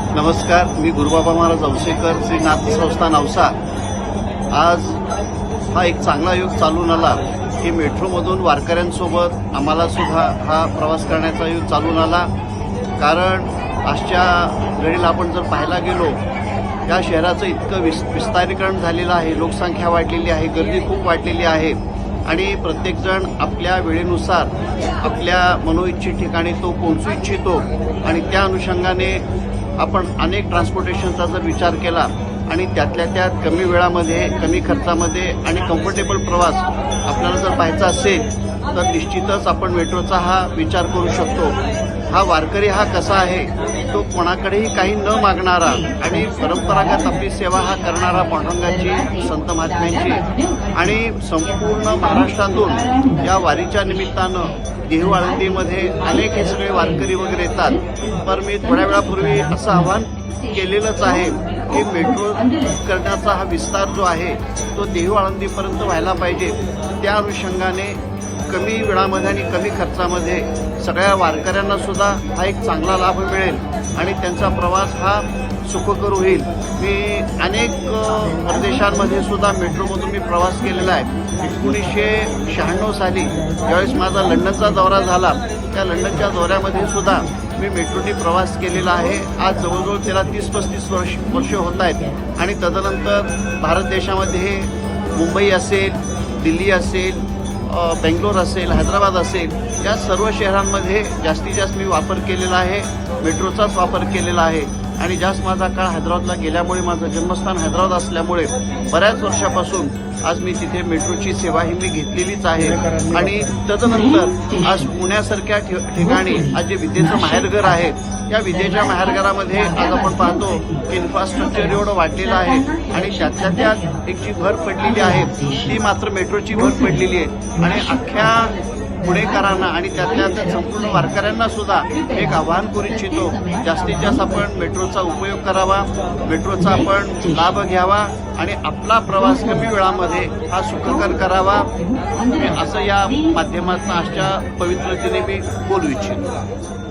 नमस्कार मी गुरुबाबा महाराज औसेकर श्री नाथ संस्थान नवसा. आज हा एक चांगला योग चालून आला की मेट्रोमधून वारकऱ्यांसोबत आम्हाला सुद्धा हा प्रवास करण्याचा योग चालून आला. कारण आजच्या घडीला आपण जर पाहायला गेलो या शहराचं इतकं विस विस्तारीकरण झालेलं आहे लोकसंख्या वाढलेली आहे गर्दी खूप वाढलेली आहे आणि प्रत्येकजण आपल्या वेळेनुसार आपल्या मनोइच्छित ठिकाणी तो पोहोचू इच्छितो आणि त्या अनुषंगाने आपण अनेक ट्रान्सपोर्टेशनचा जर विचार केला आणि त्यातल्या त्यात कमी वेळामध्ये कमी खर्चामध्ये आणि कम्फर्टेबल प्रवास आपल्याला जर पाहायचा असेल तर निश्चितच आपण मेट्रोचा हा विचार करू शकतो. हा वारकरी हा कसा आहे? तो कोणाकडेही काही न मागणारा आणि परंपरागत आपली सेवा हा करणारा पांडुरंगाची संत महात्म्यांची आणि संपूर्ण महाराष्ट्रातून या वारीच्या निमित्तानं देहू आळंदीमध्ये अनेक हे सगळे वारकरी वगैरे येतात. पण मी थोड्या वेळापूर्वी असं आव्हान केलेलंच आहे की मेट्रो करण्याचा हा विस्तार जो आहे तो देहू आळंदीपर्यंत व्हायला पाहिजे. त्या अनुषंगाने कमी वेळामध्ये आणि कमी खर्चामध्ये सगळ्या वारकऱ्यांना सुद्धा हा एक चांगला लाभ मिळेल आणि त्यांचा प्रवास हा सुखकर होईल. मी अनेक प्रदेशांमध्ये सुद्धा मेट्रोमधून मी प्रवास केलेला आहे. एकोणीसशे शहाण्णव साली ज्यावेळेस माझा लंडनचा दौरा झाला त्या लंडनच्या दौऱ्यामध्ये सुद्धा मी मेट्रोने प्रवास केलेला आहे. आज जवळजवळ त्याला तीस पस्तीस वर्ष वर्ष होत आहेत आणि तदनंतर भारत देशामध्ये मुंबई असेल दिल्ली असेल बेंगलोर असेल हैदराबाद असेल या सर्व शहरांमध्ये जास्तीत जास्त मी वापर केलेला आहे मेट्रोचाच वापर केलेला आहे. आणि जास्त माझा काळ हैदराबादला गेल्यामुळे माझं जन्मस्थान हैदराबाद असल्यामुळे बऱ्याच वर्षापासून आज मी तिथे मेट्रोची सेवा ही मी घेतलेलीच आहे. आणि तदनंतर आज पुण्यासारख्या ठि- ठिकाणी आज जे विद्येचं माहेरघर आहे या विजेच्या माहेरघरामध्ये आज आपण पाहतो की इन्फ्रास्ट्रक्चर एवढं वाढलेलं आहे आणि त्यातल्या त्यात एक जी भर पडलेली आहे ती मात्र मेट्रोची भर पडलेली आहे. आणि अख्ख्या पुणेकरांना आणि त्यातल्या संपूर्ण वारकऱ्यांना सुद्धा एक आवाहन करू इच्छितो. जास्तीत जास्त आपण मेट्रोचा उपयोग करावा मेट्रोचा आपण लाभ घ्यावा आणि आपला प्रवास कमी वेळामध्ये हा सुखकर करावा. असं या माध्यमातून आजच्या पवित्रतेने मी बोलू इच्छितो.